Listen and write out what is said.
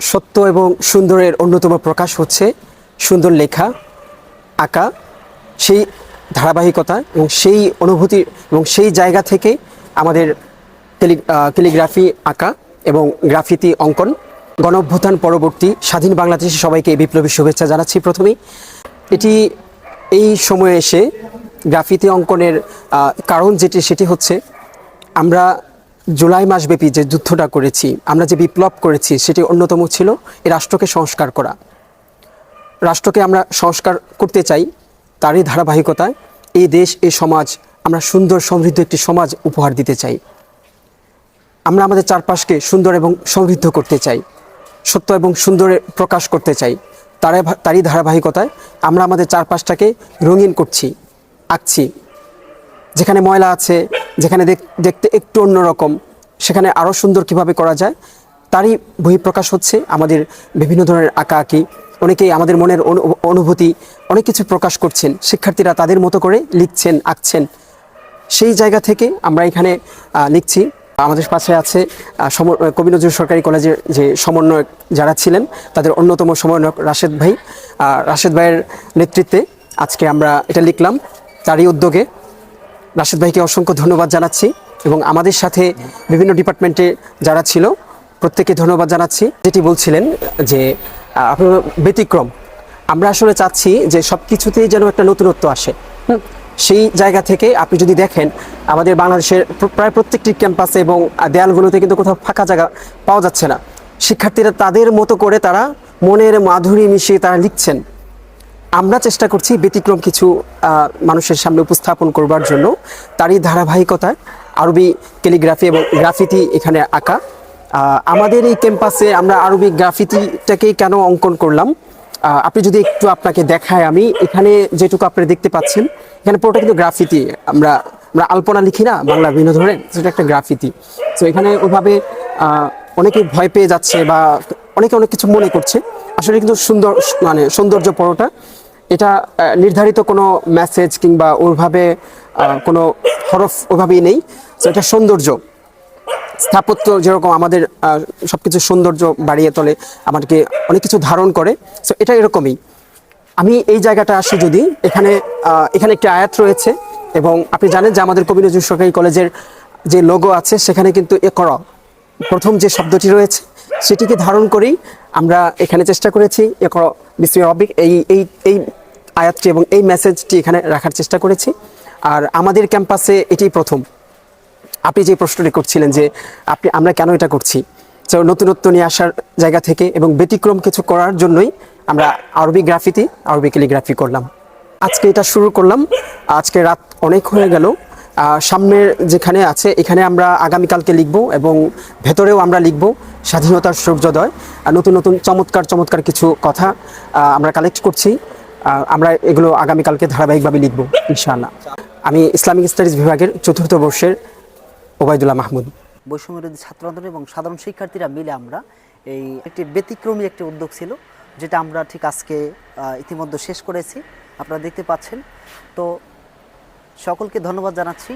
সত্য এবং সুন্দরের অন্যতম প্রকাশ হচ্ছে সুন্দর লেখা আঁকা সেই ধারাবাহিকতা এবং সেই অনুভূতি এবং সেই জায়গা থেকে আমাদের টেলি- আহ, ক্যালিগ্রাফি আঁকা এবং গ্রাফিতি অঙ্কন। গণ পরবর্তী স্বাধীন বাংলাদেশে সবাইকে বিপ্লবী শুভেচ্ছা জানাচ্ছি প্রথমেই। এটি এই সময়ে এসে গ্রাফিতি অঙ্কনের কারণ যেটি সেটি হচ্ছে আমরা জুলাই মাসব্যাপী যে যুদ্ধটা করেছি, আমরা যে বিপ্লব করেছি, সেটি অন্যতম ছিল এই রাষ্ট্রকে সংস্কার করা। রাষ্ট্রকে আমরা সংস্কার করতে চাই তারই ধারাবাহিকতায় এই দেশ, এই সমাজ, আমরা সুন্দর সমৃদ্ধ একটি সমাজ উপহার দিতে চাই। আমরা আমাদের চারপাশকে সুন্দর এবং সমৃদ্ধ করতে চাই, সত্য এবং সুন্দরে প্রকাশ করতে চাই। তারাই তারই ধারাবাহিকতায় আমরা আমাদের চারপাশটাকে রঙিন করছি, আঁকছি। যেখানে ময়লা আছে যেখানে দেখ- দেখতে একটু অন্যরকম, সেখানে আরও সুন্দর কীভাবে করা যায়, তারই বহিঃপ্রকাশ হচ্ছে আমাদের বিভিন্ন ধরনের আঁকা আঁকি অনেকেই আমাদের মনের অনু- অনুভূতি অনেক কিছু প্রকাশ করছেন, শিক্ষার্থীরা তাদের মতো করে লিখছেন, আঁকছেন। সেই জায়গা থেকে আমরা এখানে লিখছি, আমাদের পাশে আছে সম- কবি নজরুল সরকারি কলেজের যে সমন্বয়ক যারা ছিলেন, তাদের অন্যতম সমন্বয়ক রাশেদ ভাই। রাশেদ ভাইয়ের নেতৃত্বে আজকে আমরা এটা লিখলাম, তারই উদ্যোগে রাশেদ ভাইকে অসংখ্য ধন্যবাদ জানাচ্ছি এবং আমাদের সাথে বিভিন্ন ডিপার্টমেন্টে যারা ছিল প্রত্যেকে ধন্যবাদ জানাচ্ছি। যেটি বলছিলেন যে আপনার ব্যতিক্রম। আমরা আসলে চাচ্ছি যে সব কিছুতেই যেন একটা নতুনত্ব আসে। সেই জায়গা থেকে আপনি যদি দেখেন, আমাদের বাংলাদেশের প্রায় প্রত্যেকটি ক্যাম্পাসে এবং দেয়ালগুলোতে কিন্তু কোথাও ফাঁকা জায়গা পাওয়া যাচ্ছে না। শিক্ষার্থীরা তাদের মতো করে তারা মনের মাধুরী মিশিয়ে তারা লিখছেন। আমরা চেষ্টা করছি ব্যতিক্রম কিছু মানুষের সামনে উপস্থাপন করবার জন্য। তারই ধারাবাহিকতায় আরবি ক্যালিগ্রাফি এবং গ্রাফিতি এখানে আঁকা। আমাদের এই ক্যাম্পাসে আমরা আরবি গ্রাফিতিটাকেই কেন অঙ্কন করলাম? আপনি যদি একটু আপনাকে দেখায় আমি, এখানে যেটুকু আপনি দেখতে পাচ্ছেন, এখানে পুরোটা কিন্তু গ্রাফিতি। আমরা আমরা আলপনা লিখি না, বাংলা বিভিন্ন ধরনের সেটা একটা গ্রাফিতি। তো এখানে ওইভাবে অনেকে ভয় পেয়ে যাচ্ছে বা অনেকে অনেক কিছু মনে করছে। আসলে কিন্তু সুন্দর মানে সৌন্দর্য পরোটা। এটা নির্ধারিত কোনো মেসেজ কিংবা ওইভাবে কোনো হরফ ওইভাবেই নেই। এটা সৌন্দর্য। স্থাপত্য যেরকম আমাদের সব কিছু সৌন্দর্য বাড়িয়ে তোলে, আমাদেরকে অনেক কিছু ধারণ করে। সো এটা এরকমই। আমি এই জায়গাটা আসি যদি, এখানে এখানে একটি আয়াত রয়েছে এবং আপনি জানেন যে আমাদের কবি নজরুল সরকারি কলেজের যে লোগো আছে, সেখানে কিন্তু এ কর প্রথম যে শব্দটি রয়েছে, সেটিকে ধারণ করেই আমরা এখানে চেষ্টা করেছি এ কর বিশ্ব রবিক এই এই এই আয়াতটি এবং এই মেসেজটি এখানে রাখার চেষ্টা করেছি। আর আমাদের ক্যাম্পাসে এটি প্রথম। আপনি যে প্রশ্নটি করছিলেন যে আপনি, আমরা কেন এটা করছি? তো নতুনত্ব নিয়ে আসার জায়গা থেকে এবং ব্যতিক্রম কিছু করার জন্যই আমরা আরবি গ্রাফিতি, আরবি ক্যালিগ্রাফি করলাম। আজকে এটা শুরু করলাম। আজকে রাত অনেক হয়ে গেল। সামনের যেখানে আছে, এখানে আমরা আগামীকালকে লিখব এবং ভেতরেও আমরা লিখব স্বাধীনতার সূর্যোদয়। নতুন নতুন চমৎকার চমৎকার কিছু কথা আমরা কালেক্ট করছি। আমরা এগুলো আগামীকালকে ধারাবাহিকভাবে লিখব, ইনশাআল্লাহ। আমি ইসলামিক স্টাডিজ বিভাগের চতুর্থ বর্ষের ওবায়দুল্লাহ মাহমুদ। বৈষম্য ছাত্র আন্দোলন এবং সাধারণ শিক্ষার্থীরা মিলে আমরা এই একটি ব্যতিক্রমী একটি উদ্যোগ ছিল, যেটা আমরা ঠিক আজকে ইতিমধ্যে শেষ করেছি। আপনারা দেখতে পাচ্ছেন। তো সকলকে ধন্যবাদ জানাচ্ছি।